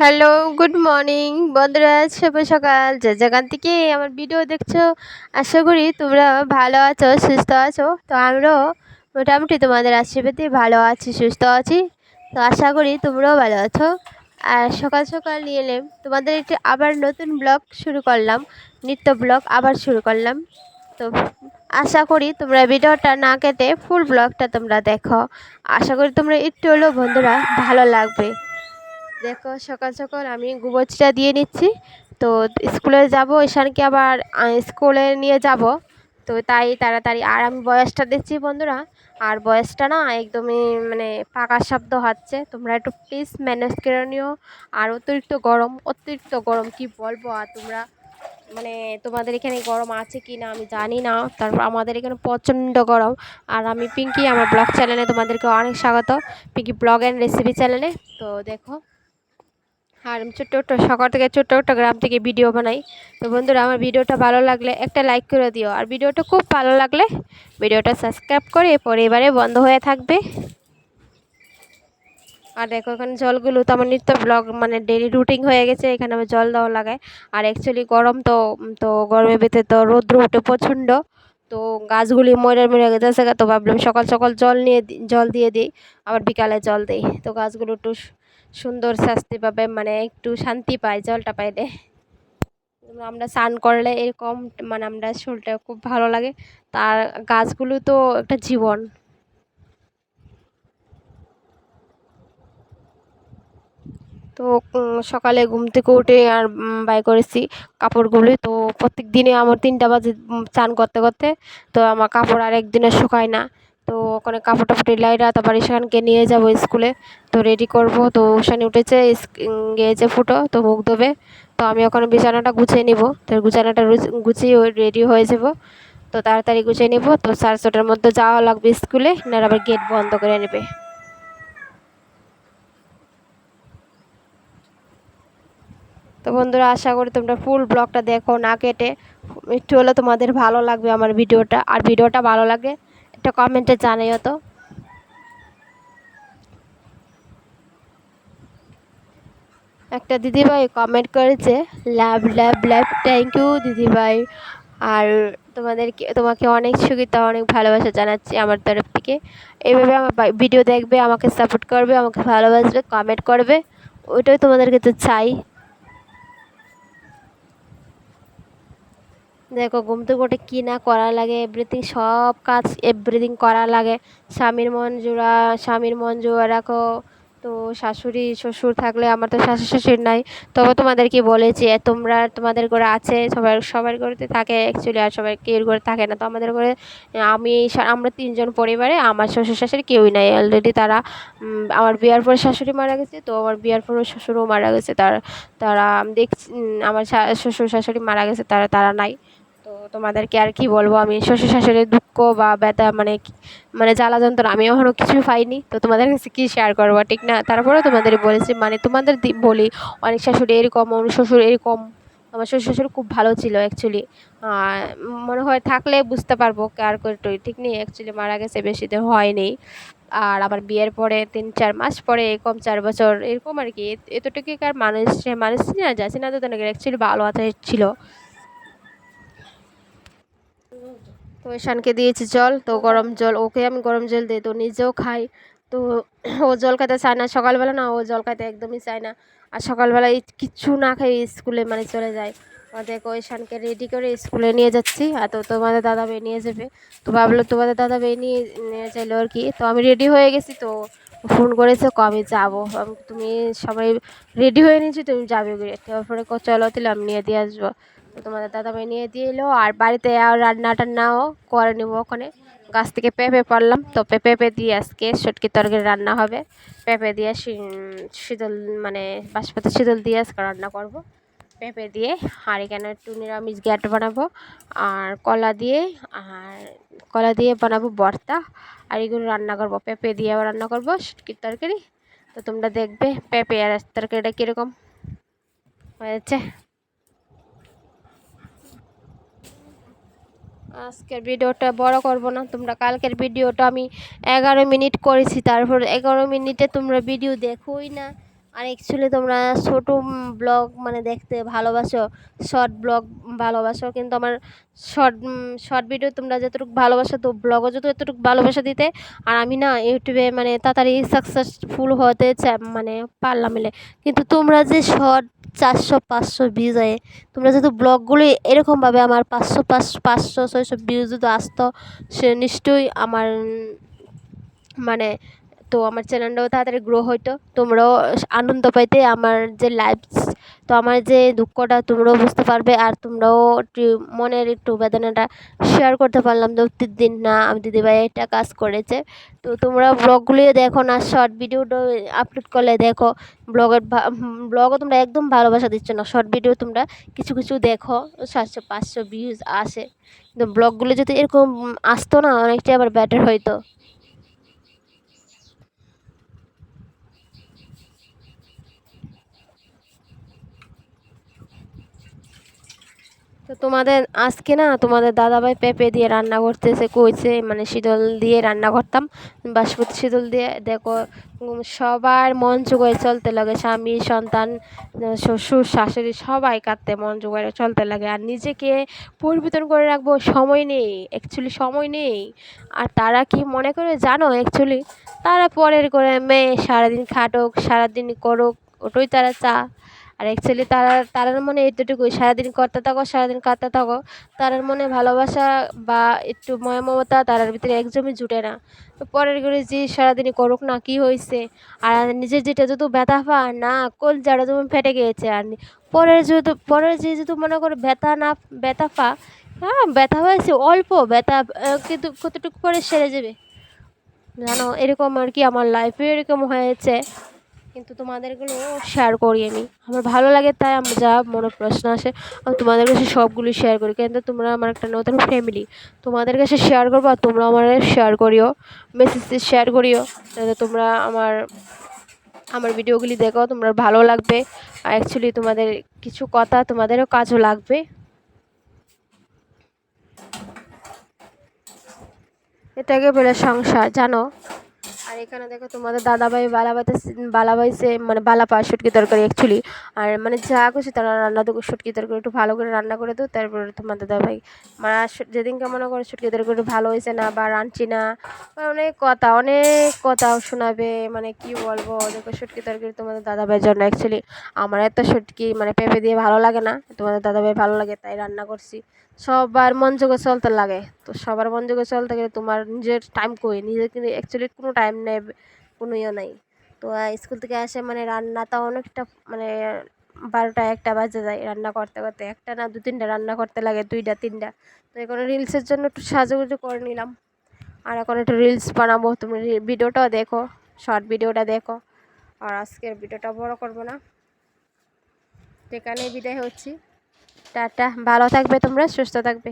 Hello, good morning. বন্ধুরা, শুভ সকাল। যে যেখান থেকে আমার ভিডিও দেখছ, আশা করি তোমরা ভালো আছো, সুস্থ আছো। তো আমরাও মোটামুটি তোমাদের আশীর্বাদে ভালো আছি, সুস্থ আছি। তো আশা করি তোমরাও ভালো আছো। আর সকাল সকাল নিয়ে এলাম তোমাদের একটি আবার নতুন ব্লগ শুরু করলাম, নিত্য ব্লগ আবার শুরু করলাম। তো আশা করি তোমরা ভিডিওটা না কেটে ফুল ব্লগটা তোমরা দেখো। আশা করি তোমরা একটু হলেও বন্ধুরা ভালো লাগবে। দেখো, সকাল সকাল আমি গোবরটা দিয়ে নিচ্ছি। তো স্কুলে যাব, ঈশানকে আবার স্কুলে নিয়ে যাব। তো তাই তাড়াতাড়ি, আর আমি বয়সটা দিচ্ছি বন্ধুরা। আর বয়সটা না একদমই মানে পাকা শব্দ হচ্ছে। তোমরা একটু প্লিজ ম্যানেজ করে নিও। আর অতিরিক্ত গরম অতিরিক্ত গরম কি বলব? আর তোমরা মানে তোমাদের এখানে গরম আছে কি না আমি জানি না। তারপর আমাদের এখানে প্রচণ্ড গরম। আর আমি পিঙ্কি, আমার ব্লগ চ্যানেলে তোমাদেরকে অনেক স্বাগত। পিঙ্কি ব্লগ অ্যান্ড রেসিপি চ্যানেলে তো দেখো আর আমি ছোট্ট ছোট্ট সকাল থেকে ছোট্ট ছোট্ট গ্রাম থেকে ভিডিও বানাই। তো বন্ধুরা, আমার ভিডিওটা ভালো লাগলে একটা লাইক করে দিও। আর ভিডিওটা খুব ভালো লাগলে ভিডিওটা সাবস্ক্রাইব করে পরে এবারে বন্ধ হয়ে থাকবে। আর দেখো, এখানে জলগুলো তো আমার নিত্য ব্লগ মানে ডেলি রুটিন হয়ে গেছে, এখানে আমি জল দেওয়া লাগাই আর অ্যাকচুয়ালি গরম তো তো গরমের ভিতরে তো রৌদ্র উঠে প্রচণ্ড। তো গাছগুলি মরে মরে গেছে, তো ভাবলাম সকাল সকাল জল নিয়ে জল দিয়ে দিই, আবার বিকালে জল দিই। তো গাছগুলো একটু সুন্দর শাস্তি পাবে মানে একটু শান্তি পায়, জলটা পাইলে আমরা স্নান করলে এরকম মানে আমরা শরীরটা খুব ভালো লাগে। তার গাছগুলো তো একটা জীবন। তো সকালে ঘুম থেকে উঠে আর বাই করেছি কাপড়গুলি। তো প্রত্যেক দিনে আমার তিনটা বাজে চান করতে করতে, তো আমার কাপড় আর একদিনে শুকায় না। তো ওখানে কাপড় টাপড় লাইরা তারপর ঈশানকে নিয়ে যাব স্কুলে। তো রেডি করব। তো ওখানে উঠেছে গিয়েছে ফুটো তো মুখ ধোবে। তো আমি ওখানে বিছানাটা গুছিয়ে নিব। তো গুছানাটা গুছিয়ে রেডি হয়ে যাব। তো তাড়াতাড়ি গুছিয়ে নিব। তো সাড়ে ছটার মধ্যে যাওয়া লাগবে স্কুলে না আবার গেট বন্ধ করে নেবে। তো বন্ধুরা, আশা করি তোমরা ফুল ব্লগটা দেখো না কেটে। একটু হলে তোমাদের ভালো লাগবে আমার ভিডিওটা। আর ভিডিওটা ভালো লাগে একটা কমেন্টে জানাইও তো। একটা দিদিভাই কমেন্ট করেছে লাভ লাভ লাভ থ্যাংক ইউ দিদিভাই। আর তোমাদেরকে, তোমাকে অনেক সুবিধা, অনেক ভালোবাসা জানাচ্ছি আমার তরফ থেকে। এইভাবে আমার ভিডিও দেখবে, আমাকে সাপোর্ট করবে, আমাকে ভালোবাসবে কমেন্ট করবে। ওইটাই তোমাদের কাছে চাই। দেখো, ঘুম থেকে উঠে কী না করা লাগে এভরিথিং সব কাজ এভরিথিং করা লাগে। স্বামীর মন জোড়া, স্বামীর মন জোড়া রাখো। তো শাশুড়ি, শ্বশুর থাকলে আমার তো শাশুড়ি, শ্বশুর নাই। তবে তোমাদেরকে বলেছি তোমরা তোমাদের ঘরে আছে, সবার সবার ঘরেতে থাকে। অ্যাকচুয়ালি আর সবাই কেউ ঘরে থাকে না। তো আমাদের ঘরে, আমি, আমরা তিনজন পরিবারে, আমার শ্বশুর, শাশুড়ি কেউই নাই। অলরেডি তারা আমার বিয়ার পরে শাশুড়ি মারা গেছে, তো আমার বিয়ার পরে শ্বশুরও মারা গেছে। তার, তারা দেখছি আমার শ্বশুর, শাশুড়ি মারা গেছে, তারা তারা নাই। তো তোমাদেরকে আর কি বলব? আমি শ্বশুর শাশুড়ির দুঃখ বা ব্যথা মানে মানে জ্বালা যন্ত্রণা আমি এখনও কিছু পাইনি। তো তোমাদের কাছে কী শেয়ার করব? ঠিক না? তারপরেও তোমাদের বলেছি মানে তোমাদের বলি, অনেক শাশুড়ি এরকম অনেক শ্বশুর এরকম। আমার শ্বশুর শ্বশুর খুব ভালো ছিল অ্যাকচুয়ালি মনে হয় থাকলে বুঝতে পারব কার করে ঠিক নেই? অ্যাকচুয়ালি মারা গেছে, বেশি দিন হয়নি। আর আমার বিয়ের পরে তিন, চার মাস পরে এরকম চার বছর, এরকম আর কি। এতটুকু কার মানুষ মানুষ না যাচ্ছে না, তো অ্যাকচুয়ালি ভালো আছে ছিল। তো ঈশানকে দিয়েছি জল, তো গরম জল, ওকে আমি গরম জল দিই, তো নিজেও খাই। তো ও জল খেতে চায় না, সকালবেলা না, ও জল খাইতে একদমই চায় না। আর সকালবেলায় কিচ্ছু না খাই স্কুলে মানে চলে যায়। দেখো, ঈশানকে রেডি করে স্কুলে নিয়ে যাচ্ছি। আর তো তোমাদের দাদা বেয়ে নিয়ে যাবে। তো ভাবলো তোমাদের দাদা বেয়ে নিয়ে নিয়ে চাইলো আর কি। তো আমি রেডি হয়ে গেছি, তো ফোন করেছে, ক আমি যাব। তুমি সবাই রেডি হয়ে নিয়েছি, তুমি যাবে তারপরে চলো তাহলে আমি নিয়ে দিয়ে আসব। তোমাদের দাদাভাই নিয়ে দিয়ে এলো। আর বাড়িতে আর রান্না টান্নাও করে নেব ওখানে। গাছ থেকে পেঁপে পারলাম তো পেঁপে দিয়ে আজকে সটকি তরকারি রান্না হবে। পেঁপে দিয়ে শীতল মানে বাসপাতি শীতল দিয়ে আজকে রান্না করব। পেঁপে দিয়ে আর এখানে একটু নিরামিষ গ্যাট বানাবো। আর কলা দিয়ে, আর কলা দিয়ে বানাবো বর্তা। আর এগুলো রান্না করব। পেঁপে দিয়েও রান্না করব সটকির তরকারি। তো তোমরা দেখবে পেঁপে আর তরকারিটা কীরকম হয়েছে। আজকের ভিডিওটা বড় করব না, তোমরা কালকের ভিডিওটা আমি এগারো মিনিট করেছি, তারপর এগারো মিনিটে তোমরা ভিডিও দেখোই না। আর অ্যাকচুয়ালি তোমরা ছোটো ব্লগ মানে দেখতে ভালোবাসো শর্ট ব্লগ ভালোবাসো, কিন্তু আমার শর্ট শর্ট ভিডিও তোমরা যতটুকু ভালোবাসো তো ব্লগও যত এতটুকু ভালোবাসা দিতে। আর আমি না ইউটিউবে মানে তাড়াতাড়ি সাকসেসফুল হতে মানে পারলাম এলে। কিন্তু তোমরা যে শর্ট চারশো, পাঁচশো ভিউজ হয় তোমরা যেহেতু ব্লগগুলো এরকমভাবে আমার পাঁচশো, পাঁচ, পাঁচশো, ছয়শো ভিউজ যদি আসতো, সে নিশ্চয়ই আমার মানে তো আমার চ্যানেলটাও তাড়াতাড়ি গ্রো হইতো। তোমরাও আনন্দ পাইতে আমার যে লাইফ তো আমার যে দুঃখটা তোমরাও বুঝতে পারবে আর তোমরাও মনের একটু বেদনাটা শেয়ার করতে পারলাম দিন না আমি দিদিভাই এটা কাজ করেছে। তো তোমরা ব্লগগুলিও দেখো না শর্ট ভিডিওটা আপলোড করলে দেখো ব্লগের ব্লগও তোমরা একদম ভালোবাসা দিচ্ছ না শর্ট ভিডিও তোমরা কিছু কিছু দেখো, সাতশো, পাঁচশো ভিউজ আসে। কিন্তু ব্লগগুলো যদি এরকম আসতো না, অনেকটাই আবার বেটার হইতো। তো তোমাদের আজকে না তোমাদের দাদাভাই পেঁপে দিয়ে রান্না করতেছে, কইছে মানে শীতল দিয়ে রান্না করতাম, বাসমতি শীতল দিয়ে। দেখো সবার মন জোগায় চলতে লাগে, স্বামী, সন্তান, শ্বশুর, শাশুড়ি সবাই কাঁদতে মন জোগায় চলতে লাগে। আর নিজেকে পরিবর্তন করে রাখব, সময় নেই অ্যাকচুয়ালি সময় নেই। আর তারা কি মনে করে জানো অ্যাকচুয়ালি তারা পরের করে মেয়ে সারাদিন খাটুক, সারাদিন করুক, ওটাই তারা চা আর অ্যাকচুয়ালি তারা, তারার মনে এতটুকুই সারাদিন করতে থাকো, সারাদিন কাঁদতে থাকো, তারার মনে ভালোবাসা বা একটু ময় মমতা তারার ভিতরে একদমই জুটে না। তো পরের করে যে সারাদিনই করুক না, কী হয়েছে? আর নিজের যেটা যত ব্যথা পা না, কোল যারা তুমি ফেটে গিয়েছে, আর পরের যেহেতু, পরের যে যদি মনে করো ব্যথা না, ব্যথা পা হ্যাঁ ব্যথা হয়েছে, অল্প ব্যথা কিন্তু কতটুকু পরে সেরে যাবে? জানো, এরকম আর কি আমার লাইফে এরকম হয়েছে। কিন্তু তোমাদেরগুলো শেয়ার করি আমি। আমার ভালো লাগে তাই আমি যা মনে প্রশ্ন আসে, আমি তোমাদের কাছে সবগুলি শেয়ার করি। কিন্তু তোমরা আমার একটা নতুন ফ্যামিলি তোমাদের কাছে শেয়ার করব আর তোমরা আমার শেয়ার করিও। মেসেজ শেয়ার করিও, যাতে তোমরা আমার আমার ভিডিওগুলি দেখো, তোমরা ভালো লাগবে। আর অ্যাকচুয়ালি তোমাদের কিছু কথা, তোমাদেরও কাজও লাগবে। এটাকে বলে সংসার, জানো? আর এখানে দেখো তোমাদের দাদাভাই বালাবাতে বালাবাইছে মানে বালা পাওয়া শুটকি তরকারি অ্যাকচুয়ালি আর মানে যা করছে তারা রান্না দেবো, শুটকি তরকারি একটু ভালো করে রান্না করে দেবো তারপরে তোমার দাদাভাই। মানে যেদিনকে মনে করো শুটকি তরকারি একটু ভালো হয়েছে না বা রাঁধছি না অনেক কথা অনেক কথা শোনাবে মানে কি বলব, দেখো শুটকি তরকারি তোমাদের দাদাভাইয়ের জন্য অ্যাকচুয়ালি আমার এত শুটকি মানে পেঁপে দিয়ে ভালো লাগে না, তোমাদের দাদাভাই ভালো লাগে, তাই রান্না করছি। সবার মন যোগে চলতে লাগে। তো সবার মন যোগে চলতে গেলে তোমার নিজের টাইম কই? নিজের কিন্তু অ্যাকচুয়ালি কোনো টাইম নেই, কোনো ইয়ে নাই। তো স্কুল থেকে আসে মানে রান্নাটা অনেকটা মানে বারোটা একটা বাজে যায় রান্না করতে করতে। একটা না দু তিনটা রান্না করতে লাগে, দুইটা, তিনটা। তো এখন রিলসের জন্য একটু সাজুগুজু করে নিলাম। আর এখন একটু রিলস বানাবো। তুমি ভিডিওটাও দেখো শর্ট ভিডিওটা দেখো। আর আজকের ভিডিওটা বড় করব না। সেখানেই বিদায় হচ্ছি। টাটা ভালো থাকবে তোমরা সুস্থ থাকবে।